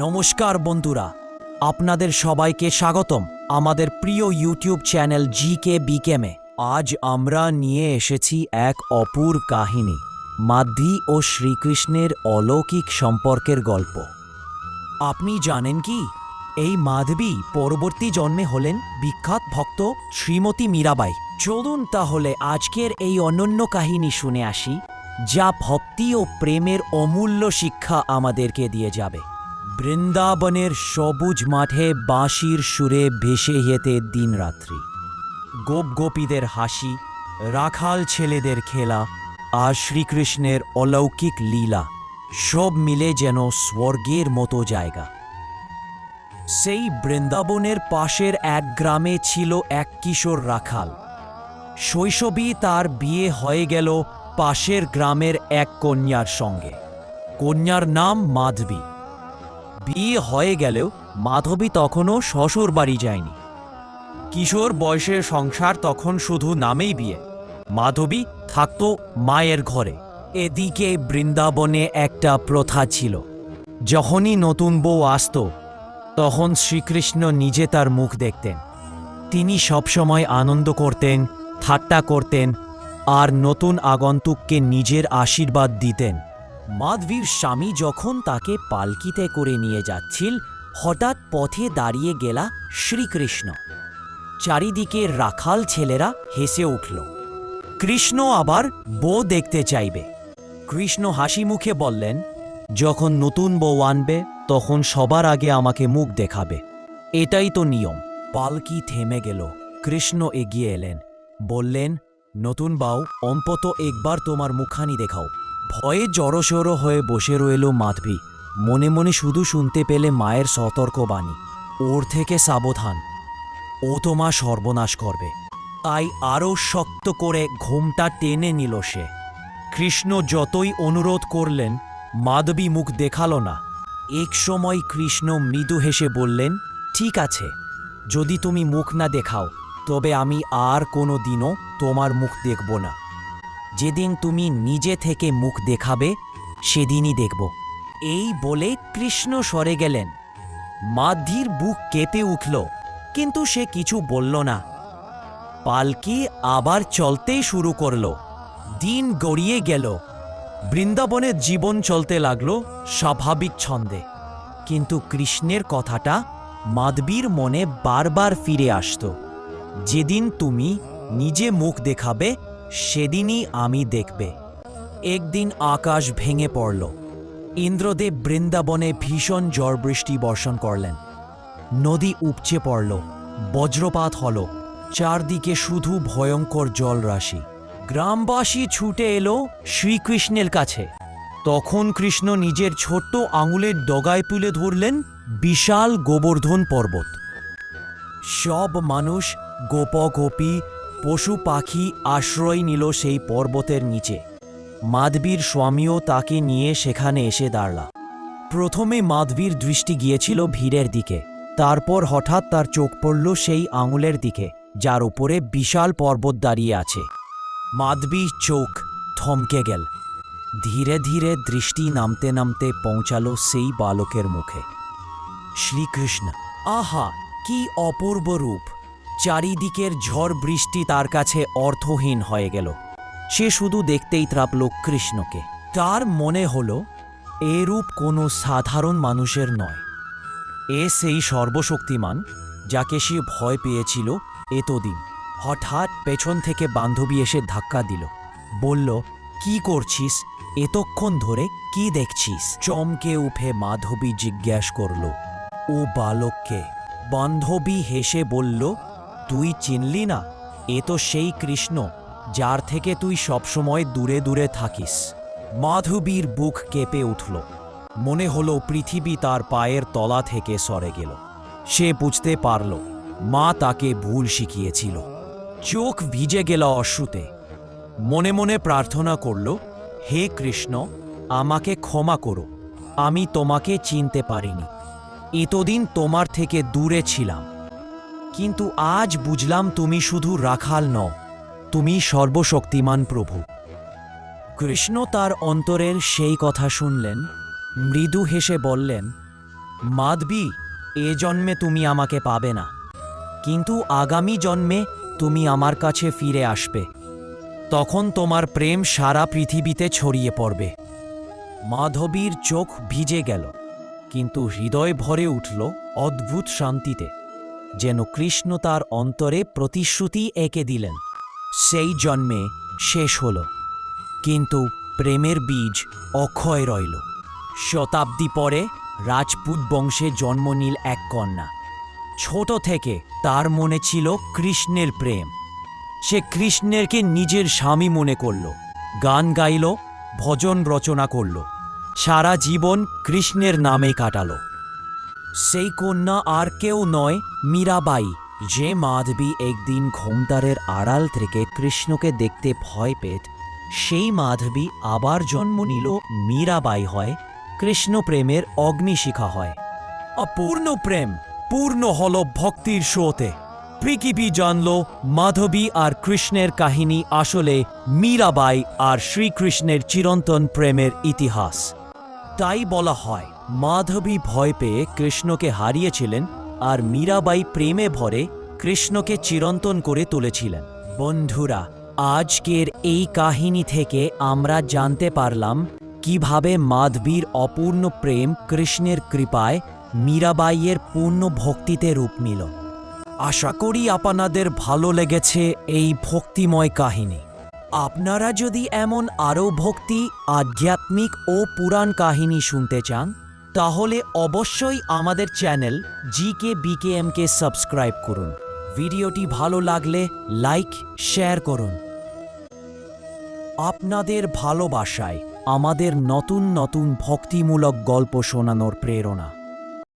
নমস্কার বন্ধুরা, আপনাদের সবাইকে স্বাগতম আমাদের প্রিয় ইউটিউব চ্যানেল জি কে বিকেমে আজ আমরা নিয়ে এসেছি এক অপূর কাহিনী মাধ্যি ও শ্রীকৃষ্ণের অলৌকিক সম্পর্কের গল্প। আপনি জানেন কি, এই মাধবী পরবর্তী জন্মে হলেন বিখ্যাত ভক্ত শ্রীমতী মীরাবাই। চলুন তাহলে আজকের এই অনন্য কাহিনী শুনে আসি, যা ভক্তি ও প্রেমের অমূল্য শিক্ষা আমাদেরকে দিয়ে যাবে। বৃন্দাবনের সবুজ মাঠে বাঁশির সুরে ভেসে যেতে দিনরাত্রি। গোপ গোপীদের হাসি, রাখাল ছেলেদের খেলা আর শ্রীকৃষ্ণের অলৌকিক লীলা সব মিলে যেন স্বর্গের মতো জায়গা। সেই বৃন্দাবনের পাশের এক গ্রামে ছিল এক কিশোর রাখাল। শৈশবই তার বিয়ে হয়ে গেল পাশের গ্রামের এক কন্যার সঙ্গে। কন্যার নাম মাধবী। বিয়ে হয়ে গেলেও মাধবী তখনও শ্বশুর বাড়ি যায়নি। কিশোর বয়সের সংসার তখন শুধু নামেই বিয়ে। মাধবী থাকতো মায়ের ঘরে। এদিকে বৃন্দাবনে একটা প্রথা ছিল। যখনই নতুন বউ আসত, তখন শ্রীকৃষ্ণ নিজে তার মুখ দেখতেন। তিনি সবসময় আনন্দ করতেন, ঠাট্টা করতেন আর নতুন আগন্তুককে নিজের আশীর্বাদ দিতেন। মাধবীর স্বামী যখন তাকে পালকিতে করে নিয়ে যাচ্ছিল, হঠাৎ পথে দাঁড়িয়ে গেলা শ্রীকৃষ্ণ। চারিদিকে রাখাল ছেলেরা হেসে উঠল, কৃষ্ণ আবার বউ দেখতে চাইবে। কৃষ্ণ হাসি মুখে বললেন, যখন নতুন বউ আনবে, তখন সবার আগে আমাকে মুখ দেখাবে। এটাই তো নিয়ম। পালকি থেমে গেল, কৃষ্ণ এগিয়ে এলেন, বললেন, নতুন বাউ অম্পত একবার তোমার মুখানি দেখাও। ভয়ে জড়সড় হয়ে বসে রইল মাধবী। মনে মনে শুধু শুনতে পেলে মায়ের সতর্ক বাণী। ওর থেকে সাবধান। ও তোমা সর্বনাশ করবে। তাই আরও শক্ত করে ঘুমটা টেনে নিল সে। কৃষ্ণ যতই অনুরোধ করলেন, মাধবী মুখ দেখাল না। এক সময় কৃষ্ণ মৃদু হেসে বললেন, ঠিক আছে। যদি তুমি মুখ না দেখাও, তবে আমি আর কোনো দিনও তোমার মুখ দেখব না। যেদিন তুমি নিজে থেকে মুখ দেখাবে, সেদিনই দেখব। এই বলে কৃষ্ণ সরে গেলেন। মাধির বুক কেঁপে উঠল, কিন্তু সে কিছু বলল না। পালকি আবার চলতেই শুরু করল। দিন গড়িয়ে গেল। বৃন্দাবনের জীবন চলতে লাগল স্বাভাবিক ছন্দে। কিন্তু কৃষ্ণের কথাটা মাধবীর মনে বারবার ফিরে আসতো। যেদিন তুমি নিজে মুখ দেখাবে সেদিনই আমি দেখবে। একদিন আকাশ ভেঙে পড়ল। ইন্দ্রদেব বৃন্দাবনে ভীষণ ঝড় বৃষ্টি বর্ষণ করলেন। নদী উপচে পড়ল, বজ্রপাত হল, চারদিকে শুধু ভয়ঙ্কর জলরাশি। গ্রামবাসী ছুটে এলো শ্রীকৃষ্ণের কাছে। তখন কৃষ্ণ নিজের ছোট্ট আঙুলের ডগায় তুলে ধরলেন বিশাল গোবর্ধন পর্বত। সব মানুষ গোপ গোপী পশু পাখি আশ্রয় নিল সেই পর্বতের নিচে। মাধবীর স্বামীও তাকে নিয়ে সেখানে এসে দাঁড়লা। প্রথমে মাধবীর দৃষ্টি গিয়েছিল ভিড়ের দিকে। তারপর হঠাৎ তার চোখ পড়ল সেই আঙুলের দিকে, যার উপরে বিশাল পর্বত দাঁড়িয়ে আছে। মাধবী চোখ থমকে গেল। ধীরে ধীরে দৃষ্টি নামতে নামতে পৌঁছালো সেই বালকের মুখে। শ্রীকৃষ্ণ, আহা, কি অপূর্ব রূপ! চারিদিকের ঝড় বৃষ্টি তার কাছে অর্থহীন হয়ে গেল। সে শুধু দেখতেই ত্রাপল কৃষ্ণকে। তার মনে হল এ রূপ কোনো সাধারণ মানুষের নয়। এ সেই সর্বশক্তিমান যাকে সে ভয় পেয়েছিল এতদিন। হঠাৎ পেছন থেকে বান্ধবী এসে ধাক্কা দিল। বলল, কি করছিস? এতক্ষণ ধরে কি দেখছিস? চমকে উঠে মাধবী জিজ্ঞাস করল, ও বালককে? বান্ধবী হেসে বলল তুই চিনলি না? এ তো সেই কৃষ্ণ, যার থেকে তুই সবসময় দূরে দূরে থাকিস। মাধবীর বুক কেঁপে উঠল। মনে হলো পৃথিবী তার পায়ের তলা থেকে সরে গেল। সে বুঝতে পারল, মা তাকে ভুল শিখিয়েছিল। চোখ ভিজে গেল অশ্রুতে। মনে মনে প্রার্থনা করল, হে কৃষ্ণ, আমাকে ক্ষমা করো। আমি তোমাকে চিনতে পারিনি। এতদিন তোমার থেকে দূরে ছিলাম। কিন্তু আজ বুঝলাম তুমি শুধু রাখাল ন তুমি সর্বশক্তিমান প্রভু। কৃষ্ণ তার অন্তরের সেই কথা শুনলেন, মৃদু হেসে বললেন, মাধবী, এ জন্মে তুমি আমাকে পাবে না। কিন্তু আগামী জন্মে তুমি আমার কাছে ফিরে আসবে। তখন তোমার প্রেম সারা পৃথিবীতে ছড়িয়ে পড়বে। মাধবীর চোখ ভিজে গেল, কিন্তু হৃদয় ভরে উঠল অদ্ভুত শান্তিতে। যেন কৃষ্ণ তার অন্তরে প্রতিশ্রুতি এঁকে দিলেন। সেই জন্মে শেষ হল, কিন্তু প্রেমের বীজ অক্ষয় রইল। শতাব্দী পরে রাজপুত বংশে জন্ম নিল এক কন্যা। ছোট থেকে তার মনে ছিল কৃষ্ণের প্রেম। সে কৃষ্ণেরকে নিজের স্বামী মনে করল, গান গাইল, ভজন রচনা করল। সারা জীবন কৃষ্ণের নামে কাটালো। সেই কন্যা আর কেউ নয়, মীরাবাই, যে মাধবী একদিন ঘোমটারের আড়াল থেকে কৃষ্ণকে দেখতে ভয় পেত, সেই মাধবী আবার জন্ম নিল মীরাবাই হয় কৃষ্ণ প্রেমের অগ্নিশিখা হয়। অপূর্ণ প্রেম, পূর্ণ হল ভক্তির শোতে পৃথিবী জানল মাধবী আর কৃষ্ণের কাহিনী আসলে মীরাবাই আর শ্রীকৃষ্ণের চিরন্তন প্রেমের ইতিহাস। তাই বলা হয়, মাধবী ভয় পেয়ে কৃষ্ণকে হারিয়েছিলেন আর মীরাবাই প্রেমে ভরে কৃষ্ণকে চিরন্তন করে তুলেছিলেন। বন্ধুরা, আজকের এই কাহিনী থেকে আমরা জানতে পারলাম কীভাবে মাধবীর অপূর্ণ প্রেম কৃষ্ণের কৃপায় মীরাবাইয়ের পূর্ণ ভক্তিতে রূপ নিল। আশা করি আপনাদের ভালো লেগেছে এই ভক্তিময় কাহিনী। আপনারা যদি এমন আরও ভক্তি, আধ্যাত্মিক ও পুরাণ কাহিনী শুনতে চান, তাহলে অবশ্যই আমাদের চ্যানেল জি কে বিকেএমকে সাবস্ক্রাইব করুন। ভিডিওটি ভালো লাগলে লাইক, শেয়ার করুন। আপনাদের ভালোবাসায় আমাদের নতুন নতুন ভক্তিমূলক গল্প শোনানোর প্রেরণা।